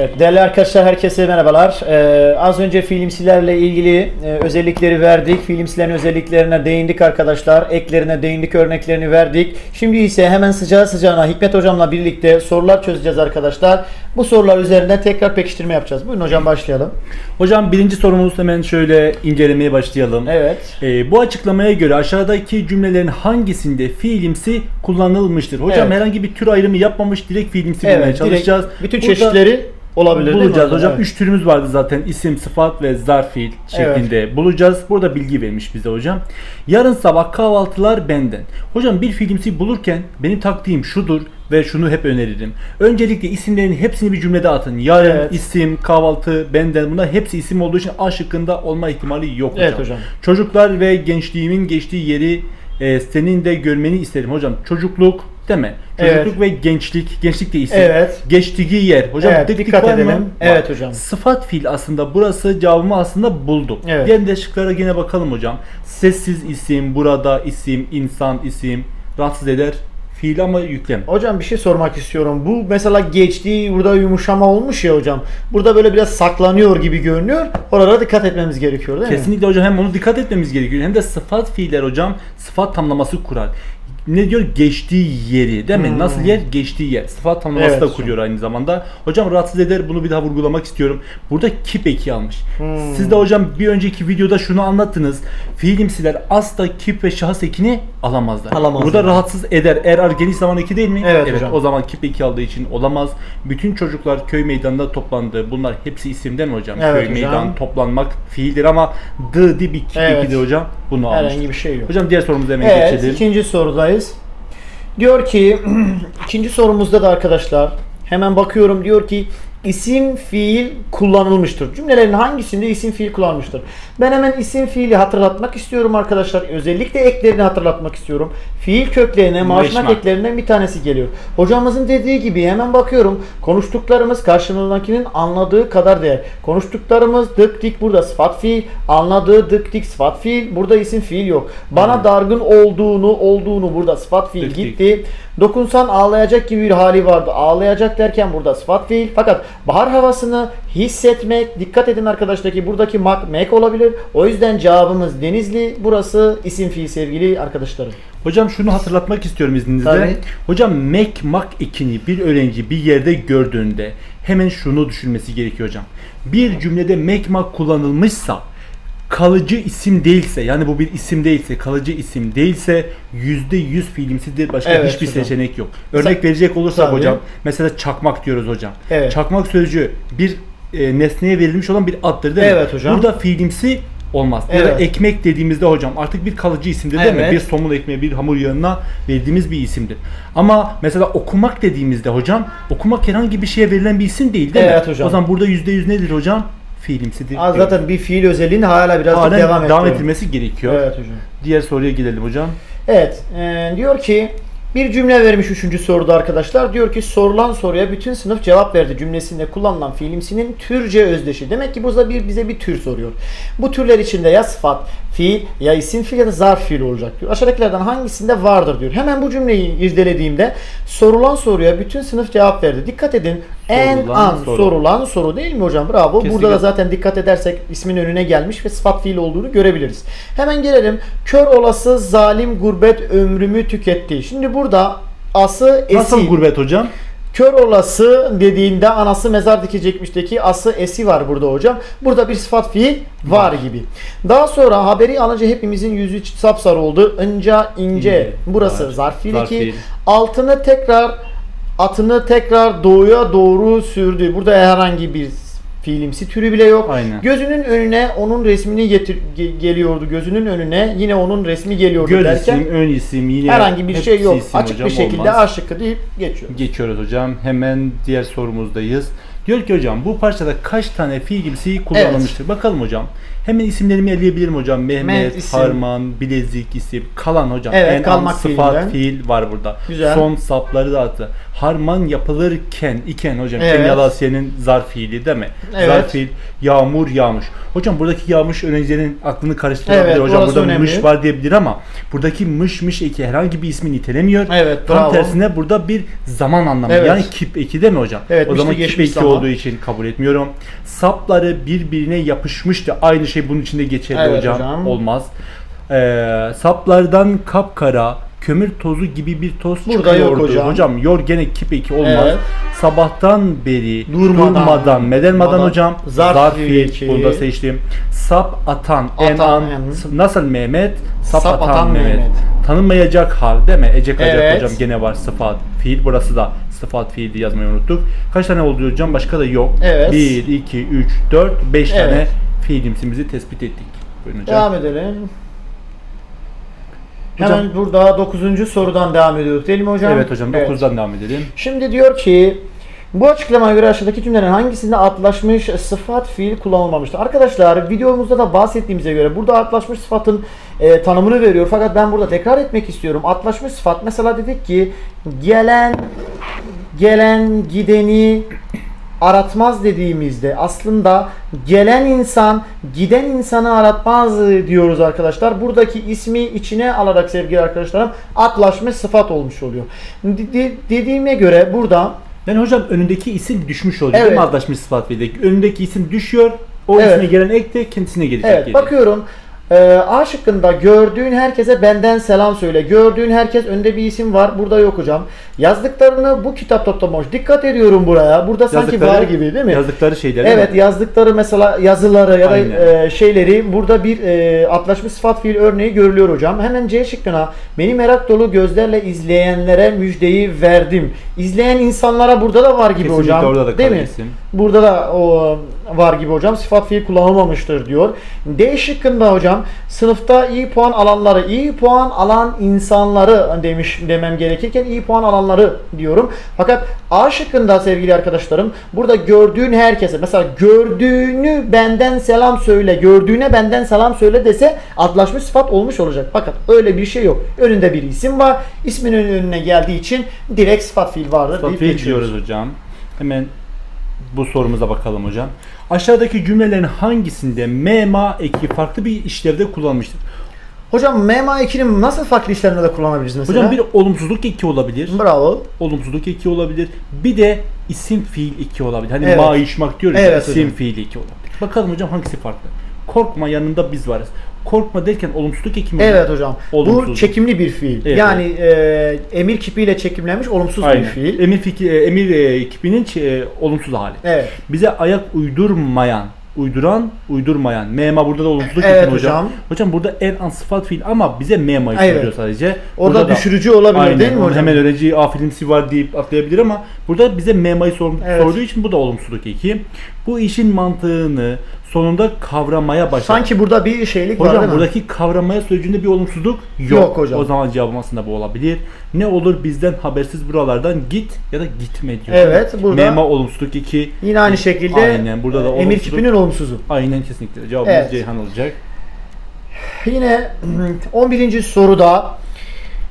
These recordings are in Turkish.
Evet, değerli arkadaşlar herkese merhabalar. Ee, az önce filmsilerle ilgili e, özellikleri verdik. Filmsilerin özelliklerine değindik arkadaşlar. Eklerine değindik, örneklerini verdik. Şimdi ise hemen sıcağı sıcağına Hikmet hocamla birlikte sorular çözeceğiz arkadaşlar. Bu sorular üzerinden tekrar pekiştirme yapacağız. Buyurun hocam başlayalım. Hocam birinci sorumuz hemen şöyle incelemeye başlayalım. Evet. Ee, bu açıklamaya göre aşağıdaki cümlelerin hangisinde fiilimsi kullanılmıştır? Hocam Evet. herhangi bir tür ayrımı yapmamış direkt fiilimsi bulmaya Evet, çalışacağız. bütün Burada çeşitleri olabilir değil mi bulacağız. Hocam Evet. üç türümüz vardı zaten. İsim, sıfat ve zarf fiil şeklinde bulacağız. Burada bilgi vermiş bize hocam. Yarın sabah kahvaltılar benden. Hocam bir fiilimsi bulurken benim taktiğim şudur ve şunu hep öneririm. Öncelikle isimlerin hepsini bir cümlede atın. Yarın, Evet. isim, kahvaltı, benden bunlar hepsi isim olduğu için A şıkkında olma ihtimali yok hocam. Evet hocam. Çocuklar ve gençliğimin geçtiği yeri e, senin de görmeni isterim hocam. Çocukluk deme. Çocukluk Evet. ve gençlik. Gençlik de isim. Evet. Geçtiği yer. Hocam Evet, dik dik dikkat mı? edelim. Var. Evet hocam. Sıfat fiil aslında burası cevabımı aslında buldum. Evet. Diğer de şıklara yine bakalım hocam. Sessiz isim, burada isim, insan isim, rahatsız eder fiil ama yüklem. Hocam bir şey sormak istiyorum. Bu mesela geçtiği burada yumuşama olmuş ya hocam. Burada böyle biraz saklanıyor gibi görünüyor. Oralara dikkat etmemiz gerekiyor değil mi? Kesinlikle hocam hem onu dikkat etmemiz gerekiyor hem de sıfat fiiller hocam sıfat tamlaması kurar. Ne diyor? Geçtiği yeri değil mi? Nasıl yer? Geçtiği yer. Sıfat tamlaması Hmm. Evet da kuruyor aynı zamanda. Hocam rahatsız eder bunu bir daha vurgulamak istiyorum. Burada kip eki almış. Hmm. Siz de hocam bir önceki videoda şunu anlattınız. Fiilimsiler asla kip ve şahıs ekini alamazlar. Alamazlar. Burada rahatsız eder. Eğer geniş zaman eki değil mi? Evet hocam. O zaman kip eki aldığı için olamaz. Bütün çocuklar köy meydanında toplandı. Bunlar hepsi isimden hocam? Evet köy hocam. meydan toplanmak fiildir ama dı di bir kip Evet. ekidir hocam. Bunu almış. Herhangi bir şey yok. Hocam diğer sorumuza hemen Evet, geçelim. ikinci sorudayız. Diyor ki, ikinci sorumuzda da arkadaşlar hemen bakıyorum. Diyor ki isim fiil kullanılmıştır. Cümlelerin hangisinde isim fiil kullanılmıştır? Ben hemen isim fiili hatırlatmak istiyorum arkadaşlar. Özellikle eklerini hatırlatmak istiyorum. Fiil köklerine, Meşmak. eklerinden bir tanesi geliyor. Hocamızın dediği gibi hemen bakıyorum. Konuştuklarımız karşımızdakinin anladığı kadar değer. Konuştuklarımız dık dik burada sıfat fiil. Anladığı dık dik sıfat fiil. Burada isim fiil yok. Bana dargın olduğunu olduğunu burada sıfat fiil Dık dik. Dokunsan ağlayacak gibi bir hali vardı. Ağlayacak derken burada sıfat fiil. Fakat bahar havasını hissetmek. Dikkat edin arkadaşlar ki buradaki mak mek olabilir. O yüzden cevabımız Denizli. Burası isim fiil sevgili arkadaşlarım. Hocam şunu hatırlatmak istiyorum izninizle. Tabii. Hocam mek mak ekini bir öğrenci bir yerde gördüğünde hemen şunu düşünmesi gerekiyor hocam. Bir cümlede mek mak kullanılmışsa kalıcı isim değilse yani bu bir isim değilse kalıcı isim değilse yüzde yüz fiilimsidir başka Evet hiçbir hocam. seçenek yok. Örnek Sa- verecek olursak Tabii. hocam mesela çakmak diyoruz hocam. Evet. Çakmak sözcüğü bir e, nesneye verilmiş olan bir addır değil mi? Evet hocam. Burada fiilimsi olmaz. Ya da Evet. ekmek dediğimizde hocam artık bir kalıcı isimdir değil mi? Evet. Bir somun ekmeği, bir hamur yağına verdiğimiz bir isimdir. Ama mesela okumak dediğimizde hocam okumak herhangi bir şeye verilen bir isim değil değil Evet mi? hocam. O zaman burada yüzde yüz nedir hocam? Fiilimsidir. Az zaten bir fiil özelliğini hala biraz Halen devam, devam, ettirmesi gerekiyor. Evet hocam. Diğer soruya gidelim hocam. Evet, e, diyor ki bir cümle vermiş üçüncü soruda arkadaşlar. Diyor ki sorulan soruya bütün sınıf cevap verdi cümlesinde kullanılan fiilimsinin türce özdeşi. Demek ki burada bir bize bir tür soruyor. Bu türler içinde ya sıfat, fiil ya isim fiil ya da zarf fiil olacak diyor. Aşağıdakilerden hangisinde vardır diyor. Hemen bu cümleyi irdelediğimde sorulan soruya bütün sınıf cevap verdi. Dikkat edin. en Sorulan an soru. sorulan soru değil mi hocam? Bravo. Kesinlikle. Burada da zaten dikkat edersek ismin önüne gelmiş ve sıfat fiil olduğunu görebiliriz. Hemen gelelim. Kör olası zalim gurbet ömrümü tüketti. Şimdi burada ası esi. Nasıl gurbet hocam? Kör olası dediğinde anası mezar dikecekmişteki ası esi var burada hocam. Burada bir sıfat fiil var gibi. Daha sonra haberi alınca hepimizin yüzü sapsarı oldu. Inca ince. Burası Var. zarf fiil Zarf 2. fiil. Altını tekrar atını tekrar doğuya doğru sürdü. Burada herhangi bir fiilimsi türü bile yok. Aynen. Gözünün önüne onun resmini getir ge- geliyordu. Gözünün önüne yine onun resmi geliyordu Göz derken isim, ön isim yine herhangi bir şey yok. Açık hocam, bir şekilde olmaz. A şıkkı deyip geçiyor. Geçiyoruz hocam. Hemen diğer sorumuzdayız. Diyor ki hocam bu parçada kaç tane fiilimsi kullanılmıştır? Bakalım hocam. Hemen isimlerimi eleyebilirim hocam. Mehmet, isim. Harman, bilezik isim, kalan hocam. Evet, en kalmak sıfat fiilinden. fiil var burada. Güzel. Son sapları da attı. harman yapılırken iken hocam Evet. Kenyalasiye'nin zarf fiili değil mi? Evet. Zarf fiil yağmur yağmış. Hocam buradaki yağmış öğrencilerin aklını karıştırabilir. Evet, hocam burada önemli. mış var diyebilir ama buradaki mış mış eki herhangi bir ismi nitelemiyor. Evet, Tam bravo. tersine burada bir zaman anlamı. Evet. Yani kip eki değil mi hocam? Evet, o zaman kip eki zaman. Olduğu için kabul etmiyorum. Sapları birbirine yapışmıştı. Aynı şey bunun içinde geçerli Evet hocam. hocam. Olmaz. Ee, saplardan kapkara kömür tozu gibi bir toz Burada yok çıkıyordu. hocam. yor gene kip eki olmaz. Evet. Sabahtan beri Durmadan. durmadan, medelmadan Durmadan. hocam Zarf zarf fiil fiil eki. bunu da seçtim. Sap atan, Atan, enan, en. nasıl Mehmet? Sap, Sap atan, atan Mehmet. Mehmet. Tanınmayacak hal değil mi? Ecek acak Evet. hocam gene var sıfat fiil. Burası da sıfat fiildi yazmayı unuttuk. Kaç tane oldu hocam? Başka da yok. Evet. 1, 2, 3, 4, 5 Evet. tane fiilimsimizi tespit ettik. Buyurun hocam. Devam edelim. Hocam- Hemen burada 9. sorudan devam ediyoruz değil mi hocam? Evet hocam 9'dan devam edelim. Şimdi diyor ki bu açıklamaya göre aşağıdaki cümlelerin hangisinde atlaşmış sıfat fiil kullanılmamıştır? Arkadaşlar videomuzda da bahsettiğimize göre burada atlaşmış sıfatın e, tanımını veriyor. Fakat ben burada tekrar etmek istiyorum. Atlaşmış sıfat mesela dedik ki gelen gelen gideni aratmaz dediğimizde aslında gelen insan giden insanı aratmaz diyoruz arkadaşlar. Buradaki ismi içine alarak sevgili arkadaşlarım atlaşmış sıfat olmuş oluyor. De- de- dediğime göre burada Yani hocam önündeki isim düşmüş oluyor Evet. değil mi arkadaşmış sıfat fiildeki? Önündeki isim düşüyor. O Evet. isme gelen ek de kendisine gelecek. evet geri. bakıyorum ee, A şıkkında gördüğün herkese benden selam söyle. Gördüğün herkes önde bir isim var. Burada yok hocam. Yazdıklarını bu kitap toplamış. Dikkat ediyorum buraya. Burada sanki var gibi değil mi? Yazdıkları şeyler değil Evet mi? yazdıkları mesela yazıları ya da Aynen. e, şeyleri burada bir e, atlaşmış sıfat fiil örneği görülüyor hocam. Hemen C şıkkına beni merak dolu gözlerle izleyenlere müjdeyi verdim. İzleyen insanlara burada da var gibi Kesinlikle hocam. orada da değil mi? isim. Burada da o var gibi hocam. Sıfat fiil kullanılmamıştır diyor. D şıkkında hocam sınıfta iyi puan alanları, iyi puan alan insanları demiş demem gerekirken iyi puan alanları diyorum. Fakat A şıkkında sevgili arkadaşlarım burada gördüğün herkese mesela gördüğünü benden selam söyle, gördüğüne benden selam söyle dese adlaşmış sıfat olmuş olacak. Fakat öyle bir şey yok. Önünde bir isim var. İsminin önüne geldiği için direkt sıfat fiil vardır Sıfat fiil diyoruz hocam. Hemen bu sorumuza bakalım hocam. Aşağıdaki cümlelerin hangisinde mema eki farklı bir işlevde kullanılmıştır? Hocam MEMA 2'nin nasıl farklı işlerinde de kullanabiliriz mesela? Hocam bir olumsuzluk eki olabilir. Bravo. Olumsuzluk eki olabilir. Bir de isim fiil eki olabilir. Hani Evet. maişmak diyoruz ya Evet isim hocam. fiil eki olabilir. Bakalım hocam hangisi farklı? Korkma yanında biz varız. Korkma derken olumsuzluk eki mi? Evet hocam. Bu çekimli bir fiil. Evet, yani e, emir kipiyle çekimlenmiş olumsuz bir Aynen. fiil. Emir, fiki, e, emir e, ekibinin ç- e, olumsuz hali. Evet. Bize ayak uydurmayan, uyduran, uydurmayan. Mema burada da olumsuzluk Evet eki hocam. hocam. Hocam burada en an sıfat fiil ama bize mema'yı Evet. söylüyor sadece. Orada Burada da- düşürücü olabilir Aynen. değil mi Onu hocam? Hemen öğrenci a filmsi var deyip atlayabilir ama burada bize mema'yı sor, Evet. sorduğu için bu da olumsuzluk eki. Bu işin mantığını sonunda kavramaya başlar. Sanki burada bir şeylik var Hocam değil mi? buradaki kavramaya sözcüğünde bir olumsuzluk yok. Yok hocam. O zaman cevabım aslında bu olabilir. Ne olur bizden habersiz buralardan git ya da gitme diyor. Evet, burada- Mema olumsuzluk 2. Yine aynı şekilde Aynen burada da e, emir olumsuzluk. kipinin olumsuzu. Aynen kesinlikle. Cevabımız Evet. Ceyhan olacak. Yine 11. soruda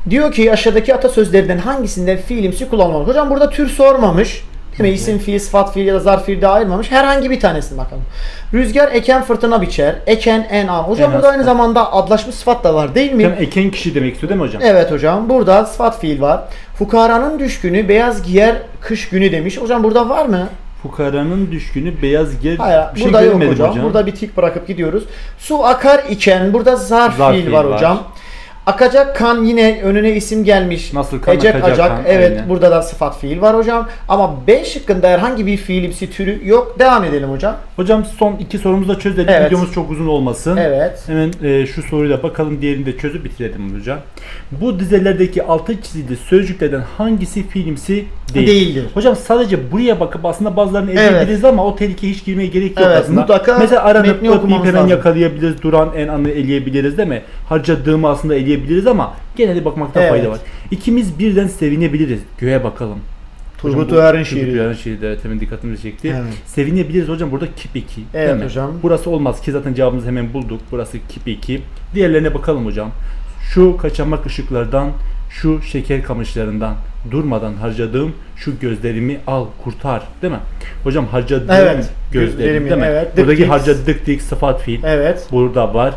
diyor ki aşağıdaki atasözlerinden hangisinde fiilimsi kullanılmamış? Hocam burada tür sormamış. Mi? İsim fiil, sıfat fiil ya da zarf fiil de ayırmamış. Herhangi bir tanesini bakalım. Rüzgar eken fırtına biçer. Eken en an. Hocam En burada aynı zamanda adlaşmış sıfat da var değil mi? Hem eken kişi demek istiyor değil mi hocam? Evet hocam. Burada sıfat fiil var. Fukaranın düşkünü beyaz giyer kış günü demiş. Hocam burada var mı? Fukaranın düşkünü beyaz ger. Hayır. bir şey burada yok görmedim hocam. Burada bir tik bırakıp gidiyoruz. Su akar iken burada zarf, Zarf fiil fiil var var. hocam. Akacak kan yine önüne isim gelmiş. Nasıl kan Ecek akacak acak. kan, Evet aynen. burada da sıfat fiil var hocam. Ama B şıkkında herhangi bir fiilimsi türü yok. Devam edelim hocam. Hocam son iki sorumuzu da çözelim. Evet. Videomuz çok uzun olmasın. Evet. Hemen e, şu soruyla bakalım diğerini de çözüp bitirelim hocam. Bu dizelerdeki altı çizili sözcüklerden hangisi fiilimsi değil? Değildir. Hocam sadece buraya bakıp aslında bazılarını eleyebiliriz ama o tehlikeye hiç girmeye gerek yok Evet, aslında. mutlaka Mesela aranıp metni öpmeyip okumamız hemen lazım. yakalayabiliriz. Duran en anı eleyebiliriz değil mi? Harcadığımı aslında eleyebiliriz ama gene de bakmakta Evet. fayda var. İkimiz birden sevinebiliriz. Göğe bakalım. Turgut Hocam bu- Uyar'ın Turgut şiiri. Uyar'ın şiiri de evet, hemen dikkatimizi çekti. Evet. Sevinebiliriz hocam burada kip 2. Evet hocam. Burası olmaz ki zaten cevabımızı hemen bulduk. Burası kip 2. Diğerlerine bakalım hocam. Şu kaçamak ışıklardan Şu şeker kamışlarından durmadan harcadığım şu gözlerimi al kurtar değil mi? Hocam harcadığım Evet, gözlerim gözlerimi, değil mi? evet. Buradaki harcadık dik sıfat fiil. Evet. Burada var.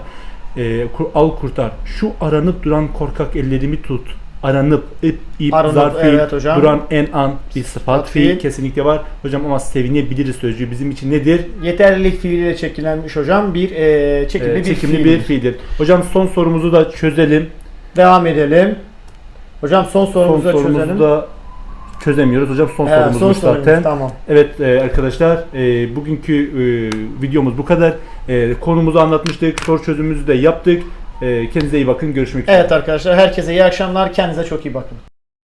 Ee, kur- al kurtar. Şu aranıp duran korkak ellerimi tut. Aranıp ip, ip Aranıp, zarf fiil, evet hocam. duran en an bir sıfat Sıfat fiil fiil. kesinlikle var. Hocam ama sevinebiliriz sözcüğü bizim için nedir? Yeterlilik fiiliyle çekilenmiş hocam bir e, çekimli, Ee, bir, çekimli fiildir. bir fiildir. Hocam son sorumuzu da çözelim. Devam edelim. Hocam son Son sorumuzu da çözelim. da çözemiyoruz. Hocam son Evet, sorumuz bu sorumuz, zaten. Tamam. Evet e, arkadaşlar e, bugünkü e, videomuz bu kadar. E, konumuzu anlatmıştık. Soru çözümümüzü de yaptık. E, kendinize iyi bakın. Görüşmek üzere. Evet arkadaşlar herkese iyi akşamlar. Kendinize çok iyi bakın.